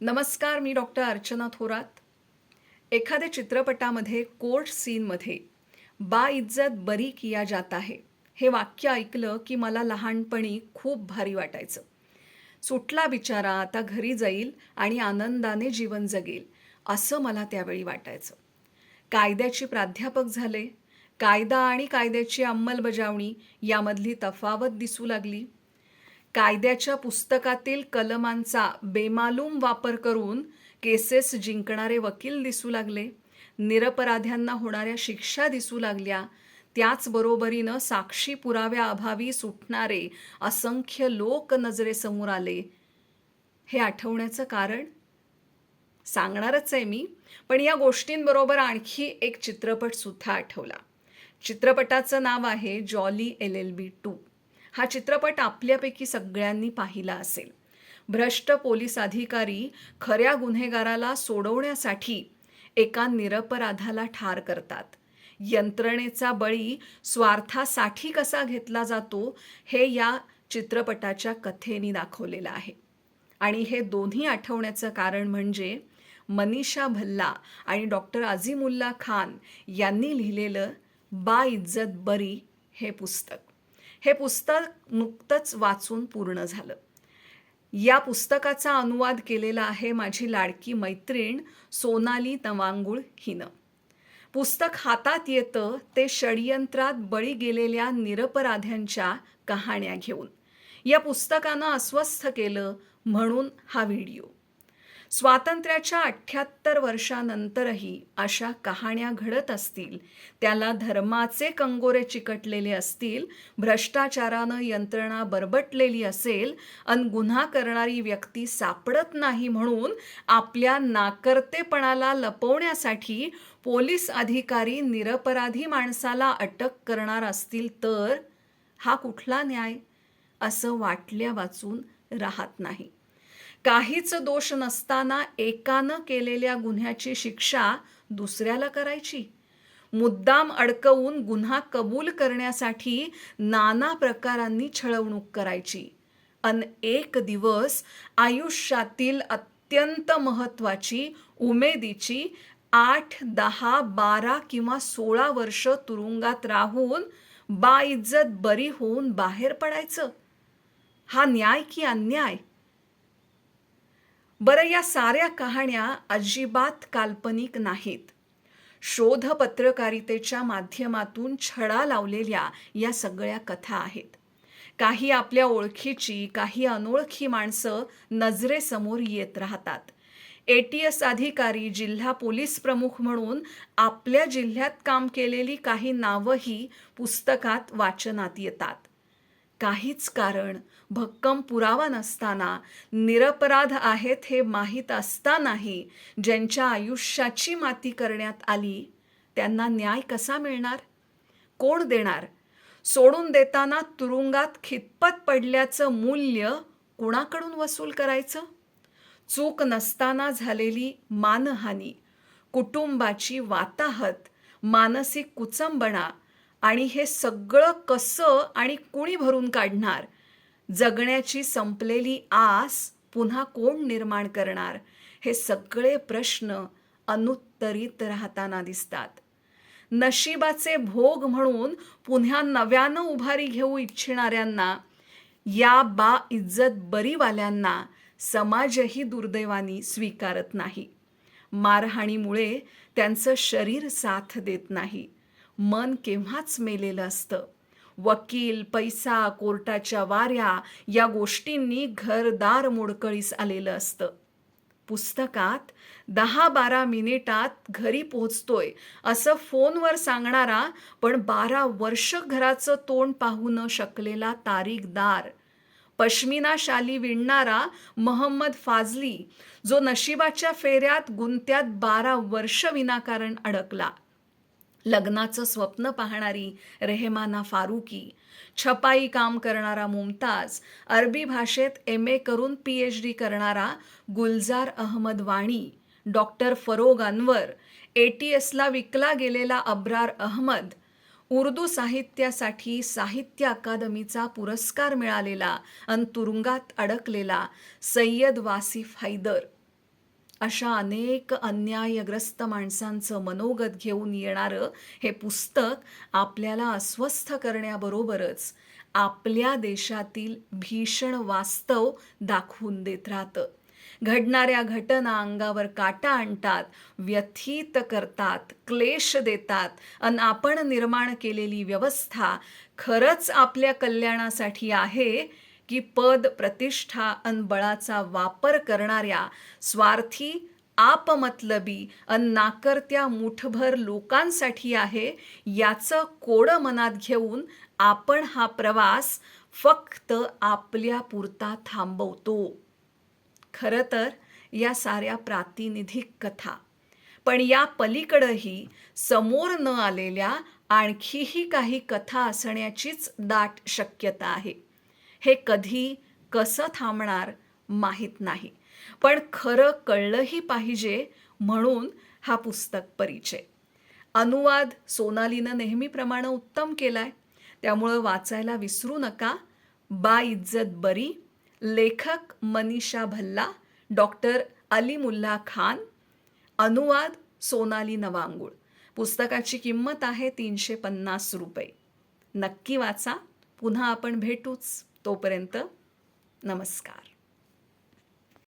नमस्कार मी डॉक्टर अर्चना थोरात. एखाद्या चित्रपटामध्ये कोर्ट सीनमध्ये बा इज्जत बरी किया जात आहे हे वाक्य ऐकलं की मला लहानपणी खूप भारी वाटायचं. सुटला बिचारा आता घरी जाईल आणि आनंदाने जीवन जगेल असं मला त्यावेळी वाटायचं. कायद्याची प्राध्यापक झाले. कायदा आणि कायद्याची अंमलबजावणी यामधली तफावत दिसू लागली. कायद्याच्या पुस्तकातील कलमांचा बेमालूम वापर करून केसेस जिंकणारे वकील दिसू लागले. निरपराध्यांना होणाऱ्या शिक्षा दिसू लागल्या. त्याचबरोबरीनं साक्षी पुराव्याअभावी सुटणारे असंख्य लोक नजरेसमोर आले. हे आठवण्याचं कारण? सांगणारच आहे मी. पण या गोष्टींबरोबर आणखी एक चित्रपटसुद्धा आठवला. चित्रपटाचं नाव आहे jolly L L B two. हा चित्रपट आपल्यापैकी सगळ्यांनी पाहिला असेल. भ्रष्ट पोलीस अधिकारी खऱ्या गुन्हेगाराला सोडवण्यासाठी एका निरपराधाला ठार करतात. यंत्रणेचा बळी स्वार्थासाठी कसा घेतला जातो हे या चित्रपटाच्या कथेने दाखवलेलं आहे. आणि हे दोन्ही आठवण्याचं कारण म्हणजे मनीषा भल्ला आणि डॉक्टर अझीमुल्ला खान यांनी लिहिलेलं बा इज्जत बरी हे पुस्तक. हे पुस्तक नुकतंच वाचून पूर्ण झालं. या पुस्तकाचा अनुवाद केलेला आहे माझी लाडकी मैत्रीण सोनाली तवांगुळ हिनं. पुस्तक हातात येतं ते षडयंत्रात बळी गेलेल्या निरपराध्यांच्या कहाण्या घेऊन. या पुस्तकानं अस्वस्थ केलं म्हणून हा व्हिडिओ. स्वातंत्र्याच्या अठ्ठ्याहत्तर वर्षानंतरही अशा कहाण्या घडत असतील त्याला धर्माचे कंगोरे चिकटलेले असतील भ्रष्टाचारानं यंत्रणा बरबटलेली असेल अन गुन्हा करणारी व्यक्ती सापडत नाही म्हणून आपल्या नाकर्तेपणाला लपवण्यासाठी पोलीस अधिकारी निरपराधी माणसाला अटक करणार असतील तर हा कुठला न्याय? असं वाटल्या वाचून राहत नाही. काहीच दोष नसताना एकानं केलेल्या गुन्ह्याची शिक्षा दुसऱ्याला करायची. मुद्दाम अडकवून गुन्हा कबूल करण्यासाठी नाना प्रकारांनी छळवणूक करायची. अन एक दिवस आयुष्यातील अत्यंत महत्त्वाची उमेदीची आठ दहा बारा किंवा सोळा वर्ष तुरुंगात राहून बाइज्जत बरी होऊन बाहेर पडायचं. हा न्याय की अन्याय? बरं या साऱ्या कहाण्या अजिबात काल्पनिक नाहीत. शोध पत्रकारितेच्या माध्यमातून छडा लावलेल्या या सगळ्या कथा आहेत. काही आपल्या ओळखीची काही अनोळखी माणसं नजरेसमोर येत राहतात. ए टी एस अधिकारी जिल्हा पोलीस प्रमुख म्हणून आपल्या जिल्ह्यात काम केलेली काही नावंही पुस्तकात वाचनात येतात. काहीच कारण भक्कम पुरावा नसताना निरपराध आहेत हे माहीत असतानाही ज्यांच्या आयुष्याची माती करण्यात आली त्यांना न्याय कसा मिळणार? कोण देणार? सोडून देताना तुरुंगात खितपत पडल्याचं मूल्य कुणाकडून वसूल करायचं? चूक नसताना झालेली मानहानी कुटुंबाची वाताहत मानसिक कुचंबणा आणि हे सगळं कसं आणि कुणी भरून काढणार? जगण्याची संपलेली आस पुन्हा कोण निर्माण करणार? हे सगळे प्रश्न अनुत्तरित राहताना दिसतात. नशिबाचे भोग म्हणून पुन्हा नव्यानं उभारी घेऊ इच्छिणाऱ्यांना या बा इज्जत बरीवाल्यांना समाजही दुर्दैवानी स्वीकारत नाही. मारहाणीमुळे त्यांचं शरीर साथ देत नाही. मन केव्हाच मेलेलं असतं? वकील पैसा कोर्टाच्या वाऱ्या या गोष्टींनी घरदार मोडकळीस आलेलं असतं. पुस्तकात दहा बारा मिनिटात घरी पोहोचतोय असं फोनवर सांगणारा पण बारा वर्ष घराचं तोंड पाहू न शकलेला तारीखदार. पश्मिना शाली विणणारा महम्मद फाजली जो नशिबाच्या फेऱ्यात गुंत्यात बारा वर्ष विनाकारण अडकला. लग्नाचं स्वप्न पाहणारी रेहमाना फारुकी छपाई काम करणारा मुमताज अरबी भाषेत एम ए करून पी एच डी करणारा Gulzar Ahmad Wani doctor Farogh Anwar A T एसला विकला गेलेला अब्रार अहमद उर्दू साहित्यासाठी साहित्य अकादमीचा पुरस्कार मिळालेला अन तुरुंगात अडकलेला सय्यद वासिफ हैदर. अशा अनेक अन्यायग्रस्त माणसांचं मनोगत घेऊन येणारं हे पुस्तक आपल्याला अस्वस्थ करण्याबरोबरच आपल्या देशातील भीषण वास्तव दाखवून देत राहतं. घडणाऱ्या घटना अंगावर काटा आणतात व्यथित करतात क्लेश देतात अन आपण निर्माण केलेली व्यवस्था खरंच आपल्या कल्याणासाठी आहे की पद प्रतिष्ठा अन बळाचा वापर करणाऱ्या स्वार्थी आपमतलबी अन नाकर्त्या मुठभर लोकांसाठी आहे याचं कोडं मनात घेऊन आपण हा प्रवास फक्त आपल्या पुरता थांबवतो. खरं तर या साऱ्या प्रातिनिधिक कथा. पण या पलीकडंही समोर न आलेल्या आणखीही काही कथा असण्याचीच दाट शक्यता आहे. हे कधी कसं थांबणार माहीत नाही. पण खरं कळलंही पाहिजे म्हणून हा पुस्तक परिचय. अनुवाद सोनालीनं नेहमीप्रमाणे उत्तम केलाय. त्यामुळं वाचायला विसरू नका. बा इज्जत बरी. लेखक मनीषा भल्ला. डॉक्टर अलीमुल्ला खान. अनुवाद सोनाली नवांगुळ. पुस्तकाची किंमत आहे तीनशे पन्नास रुपये. नक्की वाचा. पुन्हा आपण भेटूच. तोपर्यंत नमस्कार.